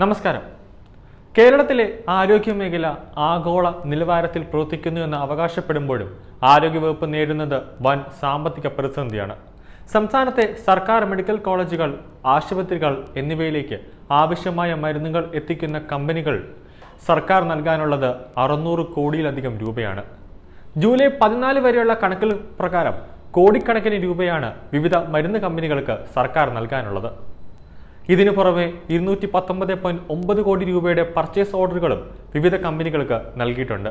നമസ്കാരം. കേരളത്തിലെ ആരോഗ്യ മേഖല ആഗോള നിലവാരത്തിൽ പ്രവർത്തിക്കുന്നു എന്ന് അവകാശപ്പെടുമ്പോഴും ആരോഗ്യവകുപ്പ് നേരിടുന്നത് വൻ സാമ്പത്തിക പ്രതിസന്ധിയാണ്. സംസ്ഥാനത്തെ സർക്കാർ മെഡിക്കൽ കോളേജുകൾ ആശുപത്രികൾ എന്നിവയിലേക്ക് ആവശ്യമായ മരുന്നുകൾ എത്തിക്കുന്ന കമ്പനികൾ സർക്കാർ നൽകാനുള്ളത് അറുന്നൂറ് കോടിയിലധികം രൂപയാണ്. ജൂലൈ പതിനാല് വരെയുള്ള കണക്കുകൾ പ്രകാരം കോടിക്കണക്കിന് രൂപയാണ് വിവിധ മരുന്ന് കമ്പനികൾക്ക് സർക്കാർ നൽകാനുള്ളത്. ഇതിനു പുറമെ ഇരുന്നൂറ്റി പത്തൊമ്പത് പോയിന്റ് ഒമ്പത് കോടി രൂപയുടെ പർച്ചേസ് ഓർഡറുകളും വിവിധ കമ്പനികൾക്ക് നൽകിയിട്ടുണ്ട്.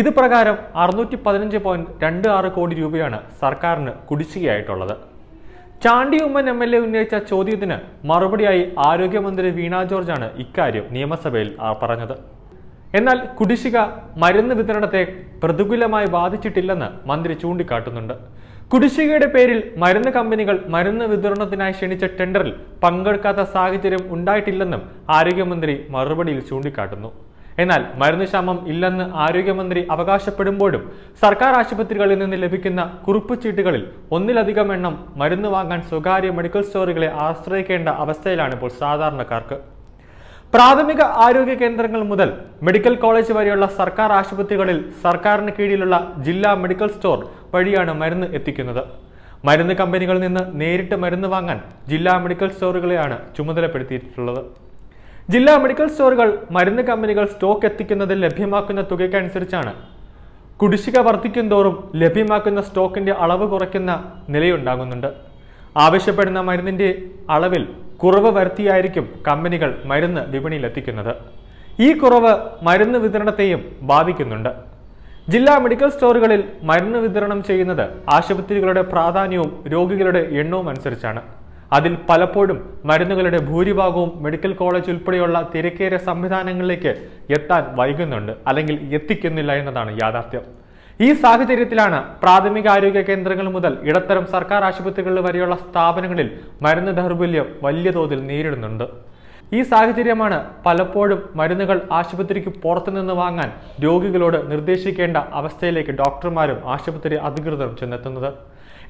ഇത് പ്രകാരം അറുന്നൂറ്റി പതിനഞ്ച് പോയിന്റ് രണ്ട് ആറ് കോടി രൂപയാണ് സർക്കാരിന് കുടിശ്ശികയായിട്ടുള്ളത്. Chandy Oommen M L A ഉന്നയിച്ച ചോദ്യത്തിന് മറുപടിയായി ആരോഗ്യമന്ത്രി വീണ ജോർജാണ് ഇക്കാര്യം നിയമസഭയിൽ പറഞ്ഞത്. എന്നാൽ കുടിശ്ശിക മരുന്ന് വിതരണത്തെ പ്രതികൂലമായി ബാധിച്ചിട്ടില്ലെന്ന് മന്ത്രി ചൂണ്ടിക്കാട്ടുന്നുണ്ട്. കുടിശ്ശികയുടെ പേരിൽ മരുന്ന് കമ്പനികൾ മരുന്ന് വിതരണത്തിനായി ക്ഷണിച്ച ടെൻഡറിൽ പങ്കെടുക്കാത്ത സാഹചര്യം ഉണ്ടായിട്ടില്ലെന്നും ആരോഗ്യമന്ത്രി മറുപടിയിൽ ചൂണ്ടിക്കാട്ടുന്നു. എന്നാൽ മരുന്ന് ക്ഷാമം ഇല്ലെന്ന് ആരോഗ്യമന്ത്രി അവകാശപ്പെടുമ്പോഴും സർക്കാർ ആശുപത്രികളിൽ നിന്ന് ലഭിക്കുന്ന കുറിപ്പ് ചീട്ടുകളിൽ ഒന്നിലധികം എണ്ണം മരുന്ന് വാങ്ങാൻ സ്വകാര്യ മെഡിക്കൽ സ്റ്റോറുകളെ ആശ്രയിക്കേണ്ട അവസ്ഥയിലാണ് ഇപ്പോൾ സാധാരണക്കാർക്ക്. പ്രാഥമിക ആരോഗ്യ കേന്ദ്രങ്ങൾ മുതൽ മെഡിക്കൽ കോളേജ് വരെയുള്ള സർക്കാർ ആശുപത്രികളിൽ സർക്കാരിന് കീഴിലുള്ള ജില്ലാ മെഡിക്കൽ സ്റ്റോർ വഴിയാണ് മരുന്ന് എത്തിക്കുന്നത്. മരുന്ന് കമ്പനികളിൽ നിന്ന് നേരിട്ട് മരുന്ന് വാങ്ങാൻ ജില്ലാ മെഡിക്കൽ സ്റ്റോറുകളെയാണ് ചുമതലപ്പെടുത്തിയിട്ടുള്ളത്. ജില്ലാ മെഡിക്കൽ സ്റ്റോറുകൾ മരുന്ന് കമ്പനികൾ സ്റ്റോക്ക് എത്തിക്കുന്നതിൽ ലഭ്യമാക്കുന്ന തുകയ്ക്കനുസരിച്ചാണ്. കുടിശ്ശിക വർദ്ധിക്കുന്തോറും ലഭ്യമാക്കുന്ന സ്റ്റോക്കിന്റെ അളവ് കുറയ്ക്കുന്ന നിലയുണ്ടാകുന്നുണ്ട്. ആവശ്യപ്പെടുന്ന മരുന്നിന്റെ അളവിൽ കുറവ് വരുത്തിയായിരിക്കും കമ്പനികൾ മരുന്ന് വിപണിയിലെത്തിക്കുന്നത്. ഈ കുറവ് മരുന്ന് വിതരണത്തെയും ബാധിക്കുന്നുണ്ട്. ജില്ലാ മെഡിക്കൽ സ്റ്റോറുകളിൽ മരുന്ന് വിതരണം ചെയ്യുന്നത് ആശുപത്രികളുടെ പ്രാധാന്യവും രോഗികളുടെ എണ്ണവും അനുസരിച്ചാണ്. അതിൽ പലപ്പോഴും മരുന്നുകളുടെ ഭൂരിഭാഗവും മെഡിക്കൽ കോളേജ് ഉൾപ്പെടെയുള്ള തിരക്കേറിയ സംവിധാനങ്ങളിലേക്ക് എത്താൻ വൈകുന്നുണ്ട് അല്ലെങ്കിൽ എത്തിക്കുന്നില്ല എന്നതാണ് യാഥാർത്ഥ്യം. ഈ സാഹചര്യത്തിലാണ് പ്രാഥമിക ആരോഗ്യ കേന്ദ്രങ്ങൾ മുതൽ ഇടത്തരം സർക്കാർ ആശുപത്രികളിൽ വരെയുള്ള സ്ഥാപനങ്ങളിൽ മരുന്ന് ദൗർബല്യം വലിയ തോതിൽ നേരിടുന്നുണ്ട്. ഈ സാഹചര്യമാണ് പലപ്പോഴും മരുന്നുകൾ ആശുപത്രിക്ക് പുറത്തുനിന്ന് വാങ്ങാൻ രോഗികളോട് നിർദ്ദേശിക്കേണ്ട അവസ്ഥയിലേക്ക് ഡോക്ടർമാരും ആശുപത്രി അധികൃതരും ചെന്നെത്തുന്നത്.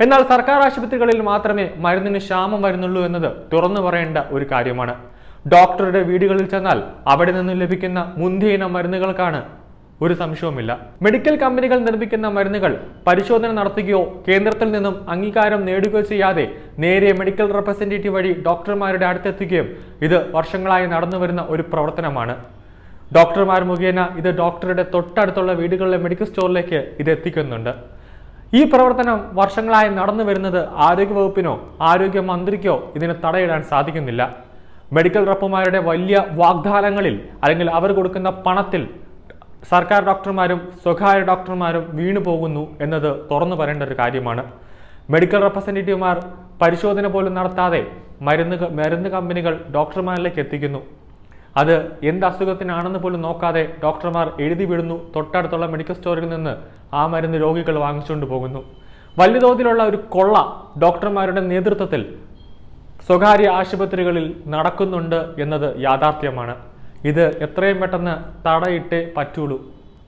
എന്നാൽ സർക്കാർ ആശുപത്രികളിൽ മാത്രമേ മരുന്നിന് ക്ഷാമം വരുന്നുള്ളൂ എന്നത് തുറന്നു പറയേണ്ട ഒരു കാര്യമാണ്. ഡോക്ടറുടെ വീടുകളിൽ ചെന്നാൽ അവിടെ നിന്നും ലഭിക്കുന്ന മുന്തിയ ഇനം മരുന്നുകൾക്കാണ് ഒരു സംശയവുമില്ല. മെഡിക്കൽ കമ്പനികൾ നിർമ്മിക്കുന്ന മരുന്നുകൾ പരിശോധന നടത്തുകയോ കേന്ദ്രത്തിൽ നിന്നും അംഗീകാരം നേടുകയോ ചെയ്യാതെ നേരെ മെഡിക്കൽ റെപ്രസെന്റേറ്റീവ് വഴി ഡോക്ടർമാരുടെ അടുത്തെത്തുകയും ഇത് വർഷങ്ങളായി നടന്നു വരുന്ന ഒരു പ്രവർത്തനമാണ്. ഡോക്ടർമാർ മുഖേന ഇത് ഡോക്ടറുടെ തൊട്ടടുത്തുള്ള വീടുകളിലെ മെഡിക്കൽ സ്റ്റോറിലേക്ക് ഇത് എത്തിക്കുന്നുണ്ട്. ഈ പ്രവർത്തനം വർഷങ്ങളായി നടന്നു വരുന്നത് ആരോഗ്യവകുപ്പിനോ ആരോഗ്യ മന്ത്രിക്കോ ഇതിന് തടയിടാൻ സാധിക്കുന്നില്ല. മെഡിക്കൽ റപ്പുമാരുടെ വലിയ വാഗ്ദാനങ്ങളിൽ അല്ലെങ്കിൽ അവർ കൊടുക്കുന്ന പണത്തിൽ സർക്കാർ ഡോക്ടർമാരും സ്വകാര്യ ഡോക്ടർമാരും വീണു പോകുന്നു എന്നത് തുറന്നു പറയേണ്ട ഒരു കാര്യമാണ്. മെഡിക്കൽ റെപ്രസെന്റേറ്റീവുമാർ പരിശോധന പോലും നടത്താതെ മരുന്ന് മരുന്ന് കമ്പനികൾ ഡോക്ടർമാരിലേക്ക് എത്തിക്കുന്നു. അത് എന്ത് അസുഖത്തിനാണെന്ന് പോലും നോക്കാതെ ഡോക്ടർമാർ എഴുതി വിടുന്നു. തൊട്ടടുത്തുള്ള മെഡിക്കൽ സ്റ്റോറിൽ നിന്ന് ആ മരുന്ന് രോഗികൾ വാങ്ങിച്ചുകൊണ്ട് പോകുന്നു. വലിയ തോതിലുള്ള ഒരു കൊള്ള ഡോക്ടർമാരുടെ നേതൃത്വത്തിൽ സ്വകാര്യ ആശുപത്രികളിൽ നടക്കുന്നുണ്ട് എന്നത് യാഥാർത്ഥ്യമാണ്. ഇത് എത്രയും പെട്ടെന്ന് തടയിട്ടേ പറ്റുള്ളൂ